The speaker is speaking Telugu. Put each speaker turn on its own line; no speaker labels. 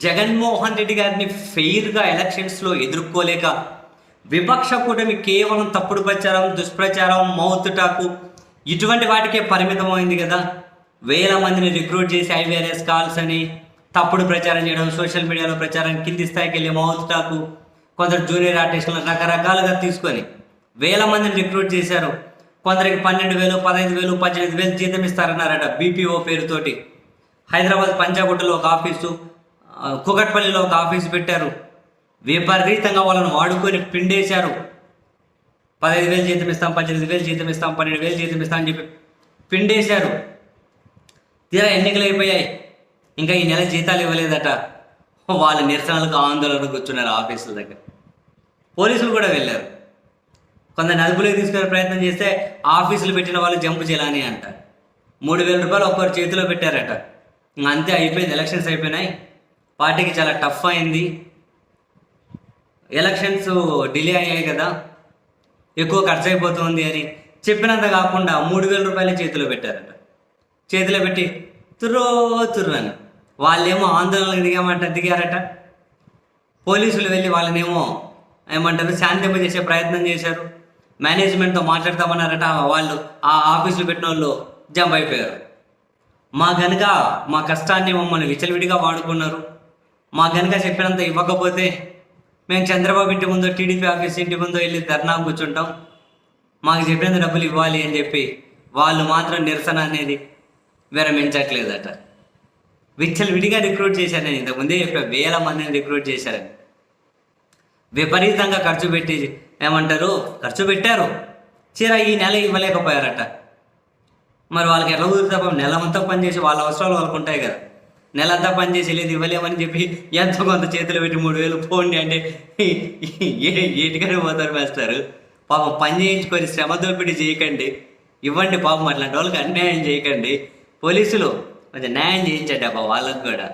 జగన్మోహన్ రెడ్డి గారిని ఫెయిర్గా ఎలక్షన్స్లో ఎదుర్కోలేక విపక్ష కూటమి కేవలం తప్పుడు ప్రచారం దుష్ప్రచారం మౌత్ టాకు ఇటువంటి వాటికే పరిమితమైంది కదా. వేల మందిని రిక్రూట్ చేసి ఐవీఆర్ఎస్ కాల్స్ అని తప్పుడు ప్రచారం చేయడం సోషల్ మీడియాలో ప్రచారం కింది స్థాయికి వెళ్ళి మౌత్ టాకు కొందరు జూనియర్ ఆర్టిస్టులను రకరకాలుగా తీసుకొని వేల మందిని రిక్రూట్ చేశారు. కొందరికి పన్నెండు వేలు పదహైదు వేలు పద్దెనిమిది వేలు జీతం ఇస్తారన్నారట బీపీఓ పేరుతోటి. హైదరాబాద్ పంచాగుట్టలో ఒక ఆఫీసు కూకట్పల్లిలో ఒక ఆఫీస్ పెట్టారు. విపరీతంగా వాళ్ళని వాడుకొని పిండేశారు. పదహైదు వేలు జీతం ఇస్తాం పద్దెనిమిది వేలు జీతం ఇస్తాం పన్నెండు వేలు జీతం ఇస్తాం అని చెప్పి పిండేశారు. తీరా ఎన్నికలు అయిపోయాయి. ఇంకా ఈ నెల జీతాలు ఇవ్వలేదట. వాళ్ళ నిరసనలకు ఆందోళన కూర్చున్నారు ఆఫీసుల దగ్గర. పోలీసులు కూడా వెళ్ళారు. కొంత నలుపులోకి తీసుకునే ప్రయత్నం చేస్తే ఆఫీసులు పెట్టిన వాళ్ళు జంపు చేయాలని అంట. మూడు వేల రూపాయలు ఒక్కరు చేతిలో పెట్టారట. ఇంక అంతే అయిపోయింది ఎలక్షన్స్ అయిపోయినాయి. పార్టీకి చాలా టఫ్ అయింది. ఎలక్షన్స్ డిలే అయ్యాయి కదా. ఎక్కువ ఖర్చు అయిపోతుంది అని చెప్పినంత కాకుండా మూడు వేల రూపాయలు చేతిలో పెట్టారట. చేతిలో పెట్టి తుర్రో తుర్రు వాళ్ళేమో ఆందోళనకు దిగామంట దిగారట. పోలీసులు వెళ్ళి వాళ్ళనేమో ఏమంటారు శాంతింపజేసే ప్రయత్నం చేశారు. మేనేజ్మెంట్తో మాట్లాడతామన్నారట వాళ్ళు. ఆ ఆఫీసులు పెట్టిన వాళ్ళు జంప్ అయిపోయారు. మా కనుక మా కష్టాన్ని మమ్మల్ని విచలవిడిగా వాడుకున్నారు. మా గనుక చెప్పినంత ఇవ్వకపోతే మేము చంద్రబాబు ఇంటి ముందు టీడీపీ ఆఫీస్ ఇంటి ముందు వెళ్ళి ధర్నా కూర్చుంటాం. మాకు చెప్పినంత డబ్బులు ఇవ్వాలి అని చెప్పి వాళ్ళు మాత్రం నిరసన అనేది విరమించట్లేదట. విచ్చలవిడిగా రిక్రూట్ చేశాను నేను ఇంతకుముందే చెప్పా వేల మందిని రిక్రూట్ చేశారని. విపరీతంగా ఖర్చు పెట్టి ఏమంటారు? ఖర్చు పెట్టారు. చీర ఈ నెల ఇవ్వలేకపోయారట. మరి వాళ్ళకి ఎట్లా కుదురుతా నెల అంతా పనిచేసి వాళ్ళ అవసరాలు వాళ్ళకు ఉంటాయి కదా. నెలంతా పనిచేసి లేదు ఇవ్వలేమని చెప్పి ఎంతో కొంత చేతులు పెట్టి మూడు వేలు పోండి అంటే ఏ ఏటికనే పోతారు మాస్టారు. పాపం పని చేయించుకొని శ్రమ దోపిడీ చేయకండి. ఇవ్వండి పాపం అట్లాంటి వాళ్ళకి అన్యాయం చేయకండి. పోలీసులు కొంచెం న్యాయం చేయించండి అబ్బా వాళ్ళకు కూడా.